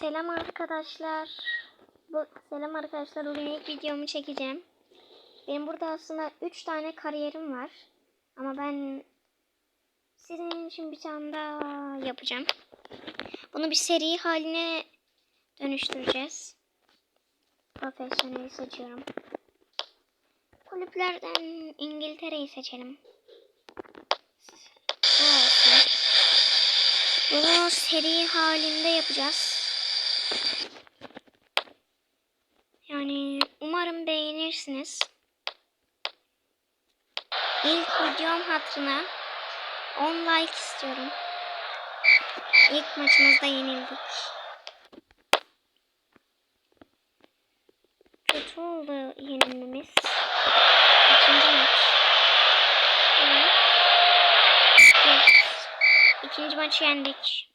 Selam arkadaşlar. Bu selam arkadaşlar. Bugün ilk videomu çekeceğim. Benim burada aslında 3 tane kariyerim var. Ama ben sizin için bir tane daha yapacağım. Bunu bir seri haline dönüştüreceğiz. Profesyoneli seçiyorum. Kulüplerden İngiltere'yi seçelim. Bunu seri halinde yapacağız. Yani umarım beğenirsiniz. İlk videom hatırına 10 like istiyorum. İlk maçımızda yenildik. Kötü oldu yenilmemiz. İkinci maç. Evet. Yes. İkinci maçı yendik.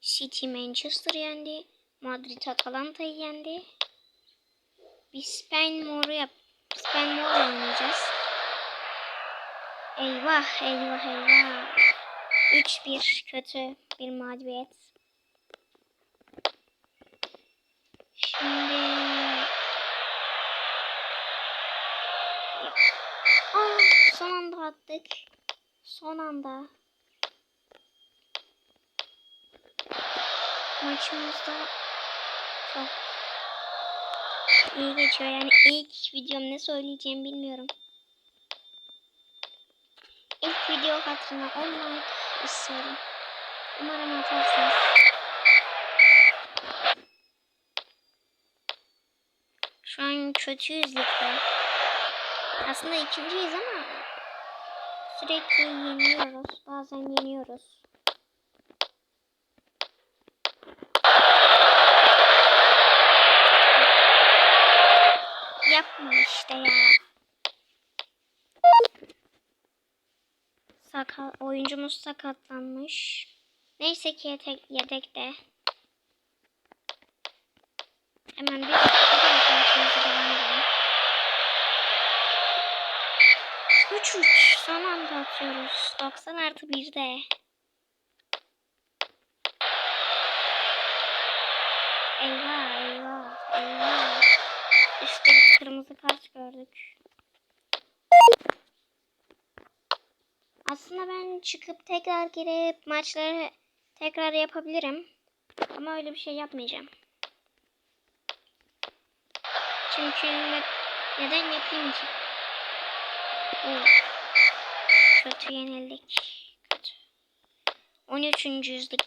City Manchester yendi. Madrid Atalanta'yı yendi. Biz Spain Mor'u yap. Spain Mor oynayacağız. Eyvah eyvah eyvah. 3-1 kötü bir mağlubiyet. Şimdi Aa, son anda attık. Son anda. Maçımızda çok iyi geçiyor. Yani ilk videom ne söyleyeceğimi bilmiyorum. İlk video hatırına 10 like istiyorum. Umarım atarsınız. Şu an kötüyüz ligde. Aslında ikinciyiz ama sürekli yeniyoruz. Bazen yeniyoruz. Yapma işte ya. Sakat, oyuncumuz sakatlanmış. Neyse ki yedek, yedekte. Hemen bir edelim. 3-3 son anda atıyoruz. 90 artı 1'de. Eyvah eyvah kırmızı kart gördük. Aslında ben çıkıp tekrar girip maçları tekrar yapabilirim. Ama öyle bir şey yapmayacağım. Çünkü neden yapayım ki? Oo. Kötü yenildik. Kötü. 13. yüzlük.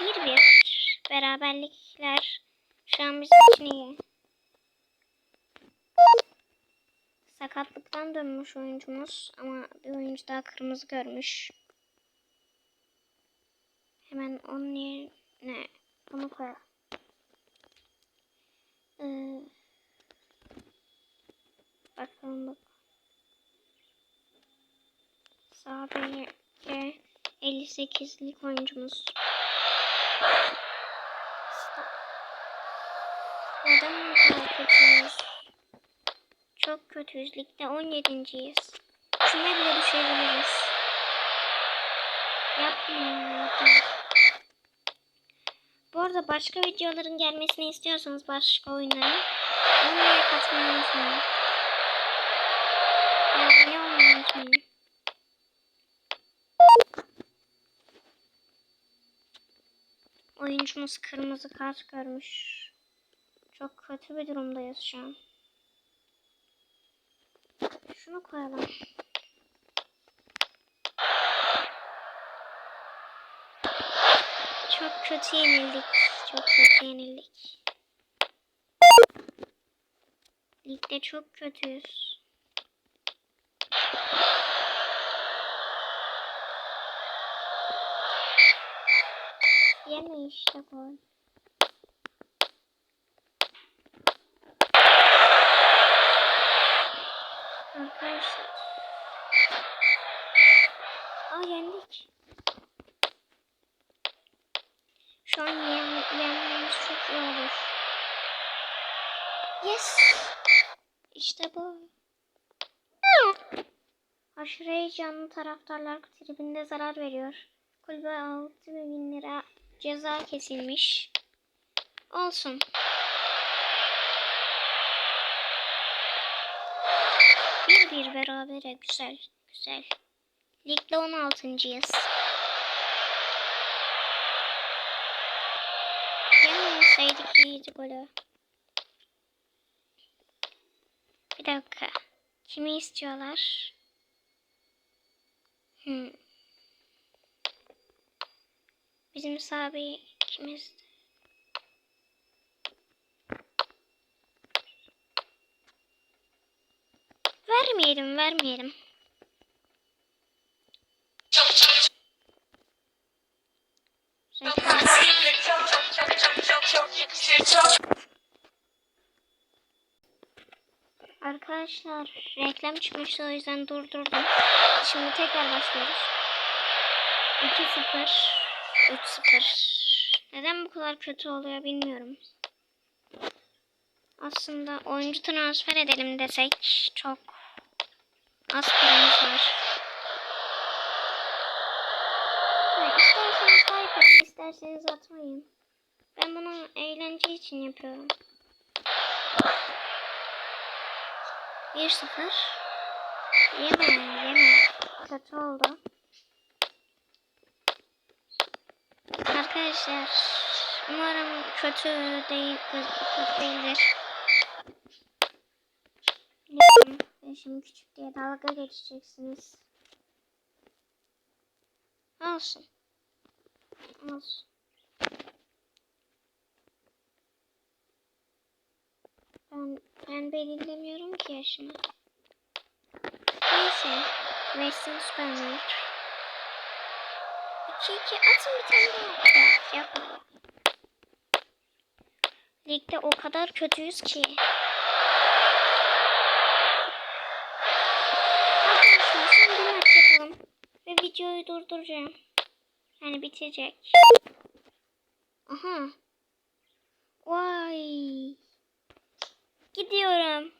Bir bir. Beraberlikler şu an bizim için iyi. Sakatlıktan dönmüş oyuncumuz ama bir oyuncu daha kırmızı görmüş. Hemen onun yerine bunu koyalım. Ee, bakalım bak. Sağ beke 58'lik oyuncumuz. Neden bu kadar kötüyüz? Çok kötüyüz. Ligde 17.yiz. Küme bile düşebiliriz. Yapma. yapma. Bu arada başka videoların gelmesini istiyorsanız başka oyunların onlara katmayı unutmayın. Abone olmayı. Oyuncumuz kırmızı kart görmüş. Çok kötü bir durumdayız şu an. Şunu koyalım. Çok kötü yenildik. Çok kötü yenildik. Ligde çok kötüyüz. Yeme işte gol. Arkadaşlar. Aa yendik. Şu an yen, yenmemiz çok iyi olur. Yes. İşte bu. Aşırı heyecanlı taraftarlar tribünde zarar veriyor. Kulübe 6 bin lira ceza kesilmiş. Olsun. Bir bir berabere güzel güzel. Ligde 16.yız. Yemeseydik iyiydi golü. Bir dakika. Kimi istiyorlar? Hmm. Bizim sahibi kimiz? Vermeyelim, vermeyelim. Arkadaşlar reklam çıkmıştı o yüzden durdurdum. Şimdi tekrar başlıyoruz. 2-0 3-0 Neden bu kadar kötü oluyor bilmiyorum. Aslında oyuncu transfer edelim desek çok az paramız var. Ha, isterseniz like isterseniz atmayın. Ben bunu eğlence için yapıyorum. 1-0 Yeme yeme. Kötü oldu. Arkadaşlar umarım kötü değil kötü değildir. Yaşım küçük diye dalga geçeceksiniz. Olsun. Olsun. Ben belirlemiyorum ki yaşımı. Neyse. Western Superman. 2 2 atın bir tane daha. Ya, yapma. Ligde o kadar kötüyüz ki. Arkadaşlar son bir yapalım. Ve videoyu durduracağım. Yani bitecek. Aha. Gidiyorum.